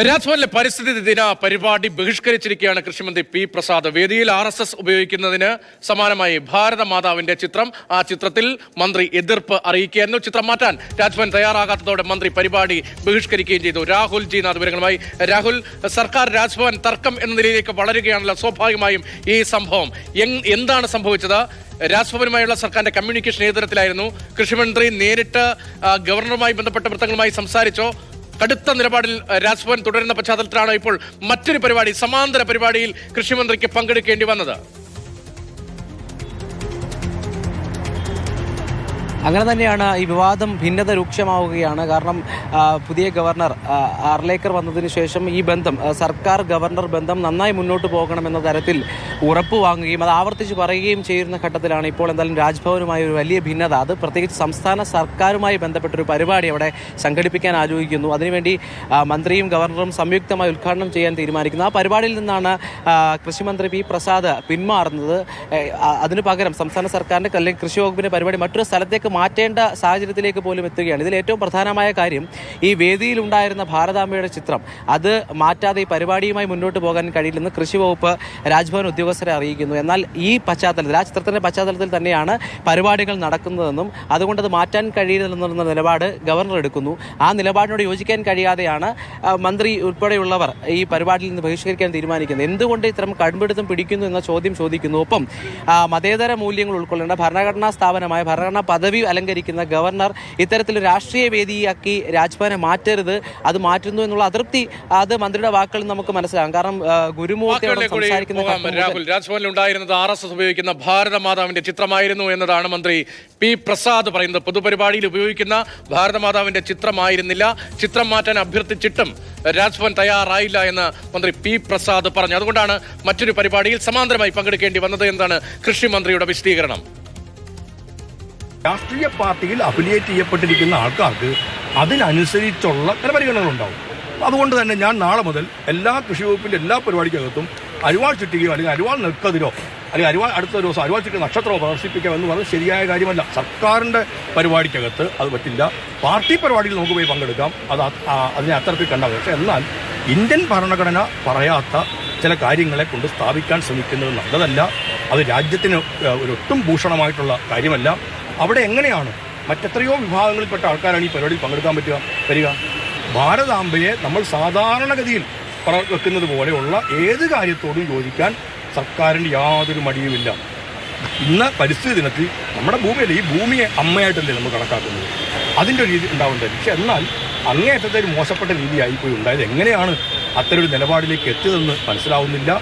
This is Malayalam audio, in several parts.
രാജ്ഭവനിലെ പരിസ്ഥിതി ദിന പരിപാടി ബഹിഷ്കരിച്ചിരിക്കുകയാണ് കൃഷിമന്ത്രി പി പ്രസാദ്. വേദിയിൽ ആർ എസ് എസ് ഉപയോഗിക്കുന്നതിന് സമാനമായി ഭാരതമാതാവിന്റെ ചിത്രം. ആ ചിത്രത്തിൽ മന്ത്രി എതിർപ്പ് അറിയിക്കുകയായിരുന്നു. ചിത്രം മാറ്റാൻ രാജ്ഭവൻ തയ്യാറാകാത്തതോടെ മന്ത്രി പരിപാടി ബഹിഷ്കരിക്കുകയും ചെയ്തു. രാഹുൽ ജി നാഥ് വിവരങ്ങളുമായി. രാഹുൽ സർക്കാർ രാജ്ഭവൻ തർക്കം എന്ന നിലയിലേക്ക് വളരുകയാണല്ലോ. സ്വാഭാവികമായും ഈ സംഭവം എന്താണ് സംഭവിച്ചത്? രാജ്ഭവനുമായുള്ള സർക്കാരിന്റെ കമ്മ്യൂണിക്കേഷൻ ഏതരത്തിലായിരുന്നു കൃഷിമന്ത്രി നേരിട്ട് ഗവർണറുമായി ബന്ധപ്പെട്ട വൃത്തങ്ങളുമായി സംസാരിച്ചോ? കടുത്ത നിലപാടിൽ രാജ്ഭവൻ തുടരുന്ന പശ്ചാത്തലത്തിലാണ് ഇപ്പോൾ മറ്റൊരു പരിപാടി സമാന്തര പരിപാടിയിൽ കൃഷിമന്ത്രിക്ക് പങ്കെടുക്കേണ്ടി വന്നത്. അങ്ങനെ തന്നെയാണ് ഈ വിവാദം ഭിന്നത രൂക്ഷമാവുകയാണ്. കാരണം പുതിയ ഗവർണർ ആർലേക്കർ വന്നതിന് ശേഷം ഈ ബന്ധം സർക്കാർ ഗവർണർ ബന്ധം നന്നായി മുന്നോട്ട് പോകണമെന്ന തരത്തിൽ ഉറപ്പ് വാങ്ങുകയും അത് ആവർത്തിച്ച് പറയുകയും ചെയ്യുന്ന ഘട്ടത്തിലാണ് ഇപ്പോൾ എന്തായാലും രാജ്ഭവനുമായി ഒരു വലിയ ഭിന്നത. അത് പ്രത്യേകിച്ച് സംസ്ഥാന സർക്കാരുമായി ബന്ധപ്പെട്ടൊരു പരിപാടി അവിടെ സംഘടിപ്പിക്കാൻ ആലോചിക്കുന്നു. അതിനുവേണ്ടി മന്ത്രിയും ഗവർണറും സംയുക്തമായി ഉദ്ഘാടനം ചെയ്യാൻ തീരുമാനിക്കുന്നു. ആ പരിപാടിയിൽ നിന്നാണ് കൃഷിമന്ത്രി പി. പ്രസാദ് പിന്മാറുന്നത്. അതിനു പകരം സംസ്ഥാന സർക്കാരിന്റെ അല്ലെങ്കിൽ കൃഷി വകുപ്പിന്റെ പരിപാടി മറ്റൊരു സ്ഥലത്തേക്ക് മാറ്റേണ്ട സാഹചര്യത്തിലേക്ക് പോലും എത്തുകയാണ്. ഇതിൽ ഏറ്റവും പ്രധാനമായ കാര്യം ഈ വേദിയിൽ ഉണ്ടായിരുന്ന ഭാരതാംബയുടെ ചിത്രം. അത് മാറ്റാതെ ഈ പരിപാടിയുമായി മുന്നോട്ട് പോകാൻ കഴിയില്ലെന്ന് കൃഷി വകുപ്പ് രാജ്ഭവൻ ഉദ്യോഗസ്ഥരെ അറിയിക്കുന്നു. എന്നാൽ ഈ പശ്ചാത്തലത്തിൽ ആ ചിത്രത്തിന്റെ പശ്ചാത്തലത്തിൽ തന്നെയാണ് പരിപാടികൾ നടക്കുന്നതെന്നും അതുകൊണ്ട് അത് മാറ്റാൻ കഴിയില്ലെന്നുള്ള നിലപാട് ഗവർണർ എടുക്കുന്നു. ആ നിലപാടിനോട് യോജിക്കാൻ കഴിയാതെയാണ് മന്ത്രി ഉൾപ്പെടെയുള്ളവർ ഈ പരിപാടിയിൽ നിന്ന് ബഹിഷ്കരിക്കാൻ തീരുമാനിക്കുന്നത്. എന്തുകൊണ്ട് ഇത്തരം കടുംപിടുത്തം പിടിക്കുന്നു എന്ന ചോദ്യം ചോദിക്കുന്നു. ഒപ്പം മതേതര മൂല്യങ്ങൾ ഉൾക്കൊള്ളേണ്ട ഭരണഘടനാ സ്ഥാപനമായ ഭരണഘടനാ പദവി അലങ്കരിക്കുന്ന ഗവർണർ ഇത്തരത്തിൽ രാഷ്ട്രീയ വേദിയാക്കി രാജ്ഭവനെ മാറ്റരുത്. അത് മാറ്റുന്നു എന്നുള്ള അതൃപ്തി അത് മന്ത്രിയുടെ വാക്കുകളിൽ നമുക്ക് മനസ്സിലാകും. കാരണം ആ, ഗുരുമൂർത്തി അവിടെ വാക്കുകളിലേക്ക് കൂടി സംസാരിക്കുന്ന രാഹുൽ. രാജ്ഭവനിൽ ഉണ്ടായിരുന്നത് ആർ എസ് എസ് ഉപയോഗിക്കുന്ന ഭാരതമാതാവിന്റെ ചിത്രമായിരുന്നു എന്നതാണ് മന്ത്രി പി പ്രസാദ് പറയുന്നത്. പൊതുപരിപാടിയിൽ ഉപയോഗിക്കുന്ന ഭാരതമാതാവിന്റെ ചിത്രമായിരുന്നില്ല. ചിത്രം മാറ്റാൻ അഭ്യർത്ഥിച്ചിട്ടും രാജ്ഭവൻ തയ്യാറായില്ല എന്ന് മന്ത്രി പി പ്രസാദ് പറഞ്ഞു. അതുകൊണ്ടാണ് മറ്റൊരു പരിപാടിയിൽ സമാന്തരമായി പങ്കെടുക്കേണ്ടി വന്നത്. എന്നാണ് കൃഷി മന്ത്രിയുടെ വിശദീകരണം? രാഷ്ട്രീയ പാർട്ടിയിൽ അഫിലിയേറ്റ് ചെയ്യപ്പെട്ടിരിക്കുന്ന ആൾക്കാർക്ക് അതിനനുസരിച്ചുള്ള ചില പരിഗണനകളുണ്ടാവും അതുകൊണ്ട് തന്നെ ഞാൻ നാളെ മുതൽ എല്ലാ കൃഷി വകുപ്പിന്റെ എല്ലാ പരിപാടിക്കകത്തും അരിവാൾ ചുറ്റുകയോ അല്ലെങ്കിൽ അരിവാൾ നിൽക്കതിരോ അല്ലെങ്കിൽ അരിവാൾ അടുത്ത ദിവസം അരിവാൾ ചുറ്റി നക്ഷത്രമോ പ്രദർശിപ്പിക്കാം എന്ന് പറഞ്ഞാൽ ശരിയായ കാര്യമല്ല. സർക്കാരിന്റെ പരിപാടിക്കകത്ത് അത് പറ്റില്ല. പാർട്ടി പരിപാടിയിൽ നമുക്ക് പോയി പങ്കെടുക്കാം. അത് അതിനെ അത്തരത്തിൽ കണ്ടാൽ പക്ഷേ എന്നാൽ ഇന്ത്യൻ ഭരണഘടന പറയാത്ത ചില കാര്യങ്ങളെ കൊണ്ട് സ്ഥാപിക്കാൻ ശ്രമിക്കുന്നത് നല്ലതല്ല. അത് രാജ്യത്തിന് ഒരൊട്ടും ഭൂഷണമായിട്ടുള്ള കാര്യമല്ല. അവിടെ എങ്ങനെയാണ്? മറ്റെത്രയോ വിഭാഗങ്ങളിൽപ്പെട്ട ആൾക്കാരാണ് ഈ പരിപാടിയിൽ പങ്കെടുക്കാൻ പറ്റുക? വരിക. ഭാരതാംബയെ നമ്മൾ സാധാരണഗതിയിൽ വെക്കുന്നത് പോലെയുള്ള ഏത് കാര്യത്തോടും യോജിക്കാൻ സർക്കാരിന് യാതൊരു മടിയുമില്ല. ഇന്ന് പരിസ്ഥിതി ദിനത്തിൽ നമ്മുടെ ഭൂമിയല്ല ഈ ഭൂമിയെ അമ്മയായിട്ടല്ലേ നമ്മൾ കണക്കാക്കുന്നത്? അതിന്റെ രീതി ഉണ്ടാവേണ്ടത് പക്ഷെ എന്നാൽ അങ്ങേയറ്റത്തെ ഒരു മോശപ്പെട്ട രീതിയായിപ്പോയി ഉണ്ടായത് എങ്ങനെയാണ്? അത്തരൊരു നിലപാടിലേക്ക് എത്തിയതെന്ന് മനസ്സിലാവുന്നില്ല.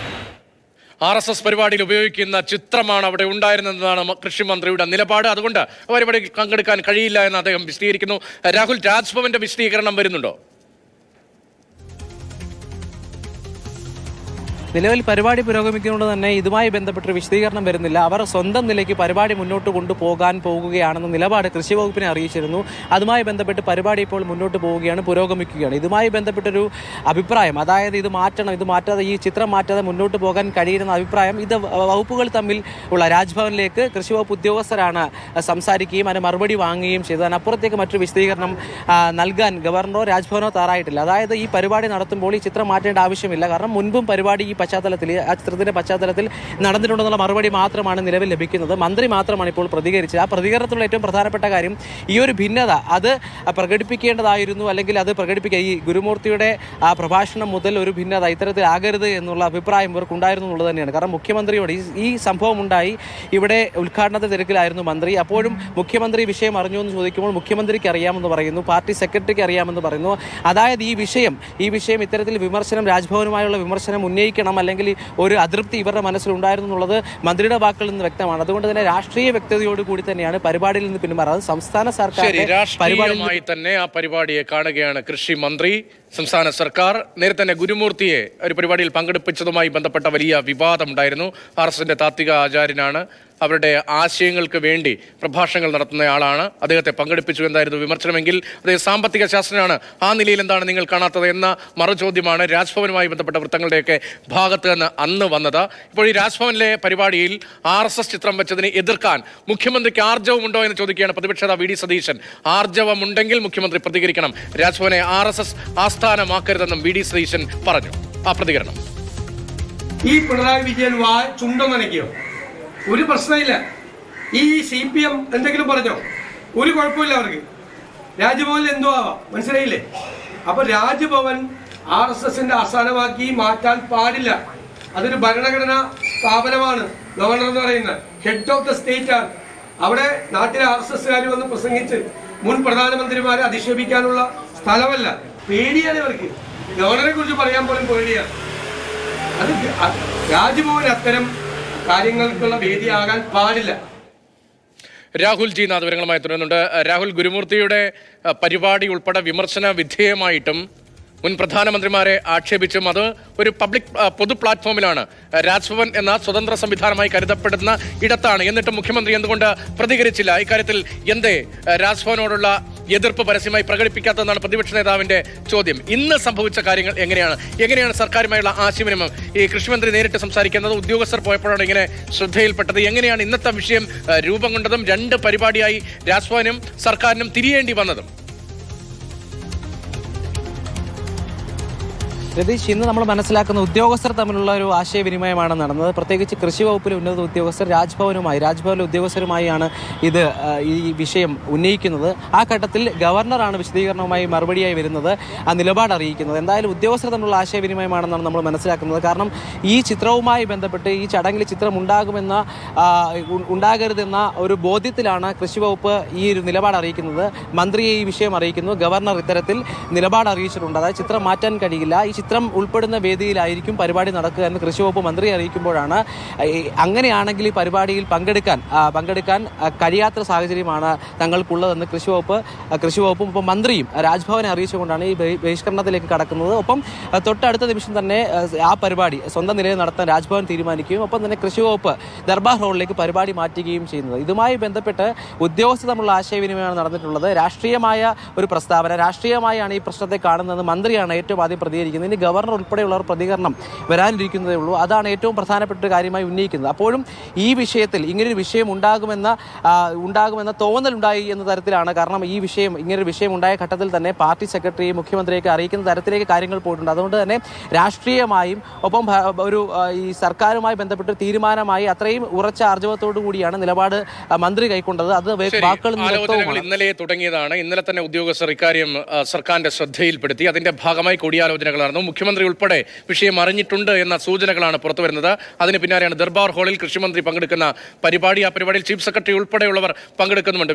ആർ എസ് എസ് പരിപാടിയിൽ ഉപയോഗിക്കുന്ന ചിത്രമാണ് അവിടെ ഉണ്ടായിരുന്നതെന്നാണ് കൃഷി മന്ത്രിയുടെ നിലപാട്. അതുകൊണ്ട് പരിപാടിയിൽ പങ്കെടുക്കാൻ കഴിയില്ല എന്ന് അദ്ദേഹം വിശദീകരിക്കുന്നു. രാഹുൽ രാജ്ഭവന്റെ വിശദീകരണം വരുന്നുണ്ടോ? നിലവിൽ പരിപാടി പുരോഗമിക്കുന്നതുകൊണ്ട് തന്നെ ഇതുമായി ബന്ധപ്പെട്ട് വിശദീകരണം വരുന്നില്ല. അവർ സ്വന്തം നിലയ്ക്ക് പരിപാടി മുന്നോട്ട് കൊണ്ടുപോകാൻ പോകുകയാണെന്ന നിലപാട് കൃഷി വകുപ്പിനെ അറിയിച്ചിരുന്നു. അതുമായി ബന്ധപ്പെട്ട് പരിപാടി ഇപ്പോൾ മുന്നോട്ട് പോവുകയാണ് പുരോഗമിക്കുകയാണ്. ഇതുമായി ബന്ധപ്പെട്ടൊരു അഭിപ്രായം അതായത് ഇത് മാറ്റണം ഇത് മാറ്റാതെ ഈ ചിത്രം മാറ്റാതെ മുന്നോട്ട് പോകാൻ കഴിയുന്ന അഭിപ്രായം ഇത് വകുപ്പുകൾ തമ്മിൽ ഉള്ള രാജ്ഭവനിലേക്ക് കൃഷി വകുപ്പ് ഉദ്യോഗസ്ഥരാണ് സംസാരിക്കുകയും അതിന് മറുപടി വാങ്ങുകയും ചെയ്തത് അതിനപ്പുറത്തേക്ക് മറ്റൊരു വിശദീകരണം നൽകാൻ ഗവർണറോ രാജ്ഭവനോ താറായിട്ടില്ല അതായത് ഈ പരിപാടി നടത്തുമ്പോൾ ഈ ചിത്രം മാറ്റേണ്ട ആവശ്യമില്ല. കാരണം മുൻപും പരിപാടി ഈ പശ്ചാത്തലത്തിൽ ആ ചിത്രത്തിന്റെ പശ്ചാത്തലത്തിൽ നടന്നിട്ടുണ്ടെന്നുള്ള മറുപടി മാത്രമാണ് നിലവിൽ ലഭിക്കുന്നത്. മന്ത്രി മാത്രമാണ് ഇപ്പോൾ പ്രതികരിച്ചത്. ആ പ്രതികരണത്തിലുള്ള ഏറ്റവും പ്രധാനപ്പെട്ട കാര്യം ഈ ഒരു ഭിന്നത അത് പ്രകടിപ്പിക്കേണ്ടതായിരുന്നു അല്ലെങ്കിൽ അത് പ്രകടിപ്പിക്കുക ഈ ഗുരുമൂർത്തിയുടെ ആ പ്രഭാഷണം മുതൽ ഒരു ഭിന്നത ഇത്തരത്തിൽ ആകരുത് എന്നുള്ള അഭിപ്രായം ഇവർക്കുണ്ടായിരുന്നു എന്നുള്ളത് തന്നെയാണ്. കാരണം മുഖ്യമന്ത്രിയോട് ഈ സംഭവം ഉണ്ടായി ഇവിടെ ഉദ്ഘാടനത്തെ തിരക്കിലായിരുന്നു മന്ത്രി. അപ്പോഴും മുഖ്യമന്ത്രി വിഷയം അറിഞ്ഞു എന്ന് ചോദിക്കുമ്പോൾ മുഖ്യമന്ത്രിക്ക് അറിയാമെന്ന് പറയുന്നു പാർട്ടി സെക്രട്ടറിക്ക് അറിയാമെന്ന് പറയുന്നു. അതായത് ഈ വിഷയം ഈ വിഷയം ഇത്തരത്തിൽ വിമർശനം രാജ്ഭവനുമായുള്ള വിമർശനം ഉന്നയിക്കണം അല്ലെങ്കിൽ ഒരു അതൃപ്തി ഇവരുടെ മനസ്സിലുണ്ടായിരുന്നു എന്നുള്ളത് മന്ത്രിയുടെ വാക്കുകളിൽ നിന്ന് വ്യക്തമാണ്. അതുകൊണ്ട് തന്നെ രാഷ്ട്രീയ വ്യക്തതയോട് കൂടി തന്നെയാണ് പരിപാടിയിൽ നിന്ന് പിന്മാറുന്നത് സംസ്ഥാന സർക്കാർ തന്നെ ആ പരിപാടിയെ കാണുകയാണ് കൃഷി മന്ത്രി സംസ്ഥാന സർക്കാർ. നേരത്തെ തന്നെ ഗുരുമൂർത്തിയെ ഒരു പരിപാടിയിൽ പങ്കെടുപ്പിച്ചതുമായി ബന്ധപ്പെട്ട വലിയ വിവാദമുണ്ടായിരുന്നു ആർ എസിന്റെ താത്വിക ആചാര്യനാണ് അവരുടെ ആശയങ്ങൾക്ക് വേണ്ടി പ്രഭാഷണങ്ങൾ നടത്തുന്ന ആളാണ്. അദ്ദേഹത്തെ പങ്കെടുപ്പിച്ചു എന്തായിരുന്നു വിമർശനമെങ്കിൽ അദ്ദേഹം സാമ്പത്തിക ശാസ്ത്രനാണ് ആ നിലയിൽ എന്താണ് നിങ്ങൾ കാണാത്തത് എന്ന മറുചോദ്യമാണ് രാജ്ഭവനുമായി ബന്ധപ്പെട്ട വൃത്തങ്ങളുടെയൊക്കെ ഭാഗത്ത് നിന്ന് അന്ന് വന്നത്. ഇപ്പോൾ ഈ രാജ്ഭവനിലെ പരിപാടിയിൽ ആർ എസ് എസ് ചിത്രം വെച്ചതിനെ എതിർക്കാൻ മുഖ്യമന്ത്രിക്ക് ആർജവമുണ്ടോ എന്ന് ചോദിക്കുകയാണ് പ്രതിപക്ഷ നേതാവ് വി ഡി സതീശൻ. ആർജവമുണ്ടെങ്കിൽ മുഖ്യമന്ത്രി പ്രതികരിക്കണം. രാജ്ഭവനെ ആർ എസ് എസ് ആസ്ഥാനമാക്കരുതെന്നും വി ഡി സതീശൻ പറഞ്ഞു. ആ പ്രതികരണം. ഈ പിണറായി വിജയൻ വാ ചുണ്ടം നനയ്ക്കോ? ഒരു പ്രശ്നമില്ല. ഈ സി പി എം എന്തെങ്കിലും പറഞ്ഞോ? ഒരു കുഴപ്പമില്ല അവർക്ക്. രാജ്ഭവനിൽ എന്തോ ആവാം. മനസ്സിലായില്ലേ? അപ്പൊ രാജ്ഭവൻ ആർ എസ് എസിന്റെ ആസ്ഥാനമാക്കി മാറ്റാൻ പാടില്ല. അതൊരു ഭരണഘടനാ സ്ഥാപനമാണ്. ഗവർണർ എന്ന് പറയുന്നത്. ഹെഡ് ഓഫ് ദ സ്റ്റേറ്റ് ആണ്. അവിടെ നാട്ടിലെ ആർ എസ് എസ്കാർ വന്ന് പ്രസംഗിച്ച് മുൻ പ്രധാനമന്ത്രിമാരെ അധിക്ഷേപിക്കാനുള്ള സ്ഥലമല്ല. പേടിയാണ് ഇവർക്ക്. ഗവർണറെ കുറിച്ച് പറയാൻ പോലും പേടിയാണ്. അത് രാജ്ഭവൻ അത്തരം കാര്യങ്ങൾക്കുള്ള വേദിയാകാൻ പാടില്ല. രാഹുൽ ജി നാഥ് വിവരങ്ങളുമായി തുടരുന്നുണ്ട്. രാഹുൽ ഗുരുമൂർത്തിയുടെ പരിപാടി ഉൾപ്പെടെ വിമർശന വിധേയമായിട്ടും മുൻ പ്രധാനമന്ത്രിമാരെ ആക്ഷേപിച്ചും അത് ഒരു പബ്ലിക് പൊതു പ്ലാറ്റ്ഫോമിലാണ്. രാജ്ഭവൻ എന്ന സ്വതന്ത്ര സംവിധാനമായി കരുതപ്പെടുന്ന ഇടത്താണ്. എന്നിട്ട് മുഖ്യമന്ത്രി എന്തുകൊണ്ട് പ്രതികരിച്ചില്ല? ഇക്കാര്യത്തിൽ എന്തേ രാജ്ഭവനോടുള്ള എതിർപ്പ് പരസ്യമായി പ്രകടിപ്പിക്കാത്തതെന്നാണ് പ്രതിപക്ഷ നേതാവിന്റെ ചോദ്യം. ഇന്ന് സംഭവിച്ച കാര്യങ്ങൾ എങ്ങനെയാണ്? എങ്ങനെയാണ് സർക്കാരുമായുള്ള ആശയവിനിമയം? ഈ കൃഷിമന്ത്രി നേരിട്ട് സംസാരിക്കുന്നത് ഉദ്യോഗസ്ഥർ പോയപ്പോഴാണ് ഇങ്ങനെ ശ്രദ്ധയിൽപ്പെട്ടത്. എങ്ങനെയാണ് ഇന്നത്തെ വിഷയം രൂപം കൊണ്ടതും രണ്ട് പരിപാടിയായി രാജ്ഭവനും സർക്കാരിനും തിരിയേണ്ടി വന്നതും? രതീഷ് ഇന്ന് നമ്മൾ മനസ്സിലാക്കുന്ന ഉദ്യോഗസ്ഥർ തമ്മിലുള്ള ഒരു ആശയവിനിമയമാണ് നടന്നത്. പ്രത്യേകിച്ച് കൃഷി വകുപ്പിലെ ഉന്നത ഉദ്യോഗസ്ഥർ രാജ്ഭവനുമായി രാജ്ഭവനിലെ ഉദ്യോഗസ്ഥരുമായാണ് ഇത് ഈ വിഷയം ഉന്നയിക്കുന്നത്. ആ ഘട്ടത്തിൽ ഗവർണറാണ് വിശദീകരണവുമായി മറുപടിയായി വരുന്നത് ആ നിലപാട് അറിയിക്കുന്നത്. എന്തായാലും ഉദ്യോഗസ്ഥർ തമ്മിലുള്ള ആശയവിനിമയമാണെന്നാണ് നമ്മൾ മനസ്സിലാക്കുന്നത്. കാരണം ഈ ചിത്രവുമായി ബന്ധപ്പെട്ട് ഈ ചടങ്ങിൽ ചിത്രം ഉണ്ടാകുമെന്ന ഉണ്ടാകരുതെന്ന ഒരു ബോധ്യത്തിലാണ് കൃഷി വകുപ്പ് ഈ ഒരു നിലപാട് അറിയിക്കുന്നത്. മന്ത്രിയെ ഈ വിഷയം അറിയിക്കുന്നു. ഗവർണർ ഇത്തരത്തിൽ നിലപാട് അറിയിച്ചിട്ടുണ്ട്. അതായത് ചിത്രം മാറ്റാൻ കഴിയില്ല. ഈ ചിത്രം ഉൾപ്പെടുന്ന വേദിയിലായിരിക്കും പരിപാടി നടക്കുക എന്ന് കൃഷി വകുപ്പ് മന്ത്രി അറിയിക്കുമ്പോഴാണ്. അങ്ങനെയാണെങ്കിൽ ഈ പരിപാടിയിൽ പങ്കെടുക്കാൻ പങ്കെടുക്കാൻ കഴിയാത്ത സാഹചര്യമാണ് തങ്ങൾക്കുള്ളതെന്ന് കൃഷി വകുപ്പ് കൃഷി വകുപ്പും ഒപ്പം മന്ത്രിയും രാജ്ഭവനെ അറിയിച്ചുകൊണ്ടാണ് ഈ ബഹി- ബഹിഷ്കരണത്തിലേക്ക് കടക്കുന്നത്. ഒപ്പം തൊട്ടടുത്ത നിമിഷം തന്നെ ആ പരിപാടി സ്വന്തം നിലയിൽ നടത്താൻ രാജ്ഭവൻ തീരുമാനിക്കുകയും ഒപ്പം തന്നെ കൃഷി വകുപ്പ് ദർബാർ ഹാളിലേക്ക് പരിപാടി മാറ്റുകയും ചെയ്യുന്നത്. ഇതുമായി ബന്ധപ്പെട്ട് ഉദ്യോഗസ്ഥ തമ്മിലുള്ള ആശയവിനിമയമാണ് നടന്നിട്ടുള്ളത്. രാഷ്ട്രീയമായ ഒരു പ്രസ്താവന രാഷ്ട്രീയമായാണ് ഈ പ്രശ്നത്തെ കാണുന്നത് മന്ത്രിയാണ് ഏറ്റവും ആദ്യം പ്രതികരിക്കുന്നത്. ഇനി ഗവർണർ ഉൾപ്പെടെയുള്ളവർ പ്രതികരണം വരാനിരിക്കുന്നതേ ഉള്ളൂ. അതാണ് ഏറ്റവും പ്രധാനപ്പെട്ട കാര്യമായി ഉന്നയിക്കുന്നത്. അപ്പോഴും ഈ വിഷയത്തിൽ ഇങ്ങനൊരു വിഷയം ഉണ്ടാകുമെന്ന ഉണ്ടാകുമെന്ന തോന്നലുണ്ടായി എന്ന തരത്തിലാണ്. കാരണം ഈ വിഷയം ഇങ്ങനൊരു വിഷയം ഉണ്ടായ ഘട്ടത്തിൽ തന്നെ പാർട്ടി സെക്രട്ടറി മുഖ്യമന്ത്രിയൊക്കെ അറിയിക്കുന്ന തരത്തിലേക്ക് കാര്യങ്ങൾ പോയിട്ടുണ്ട്. അതുകൊണ്ട് തന്നെ രാഷ്ട്രീയമായും ഒപ്പം ഒരു ഈ സർക്കാരുമായി ബന്ധപ്പെട്ട് തീരുമാനമായി അത്രയും ഉറച്ച ആർജവത്തോടു കൂടിയാണ് നിലപാട് മന്ത്രി കൈക്കൊണ്ടത്. അത് ഇന്നലെ തുടങ്ങിയതാണ്. ഇന്നലെ തന്നെ ഉദ്യോഗസ്ഥർ ഇക്കാര്യം സർക്കാരിന്റെ ശ്രദ്ധയിൽപ്പെടുത്തി. അതിന്റെ ഭാഗമായി കൂടിയാലോചനകൾ നടന്നു മുഖ്യമന്ത്രി ഉൾപ്പെടെ വിഷയം അറിഞ്ഞിട്ടുണ്ട് എന്ന സൂചനകളാണ് പുറത്തു വരുന്നത്. അതിന് പിന്നാലെയാണ് ദർബാർ ഹാളിൽ കൃഷിമന്ത്രി പങ്കെടുക്കുന്ന പരിപാടി. ആ പരിപാടിയിൽ ചീഫ് സെക്രട്ടറി ഉൾപ്പെടെയുള്ളവർ പങ്കെടുക്കുന്നുമുണ്ട്.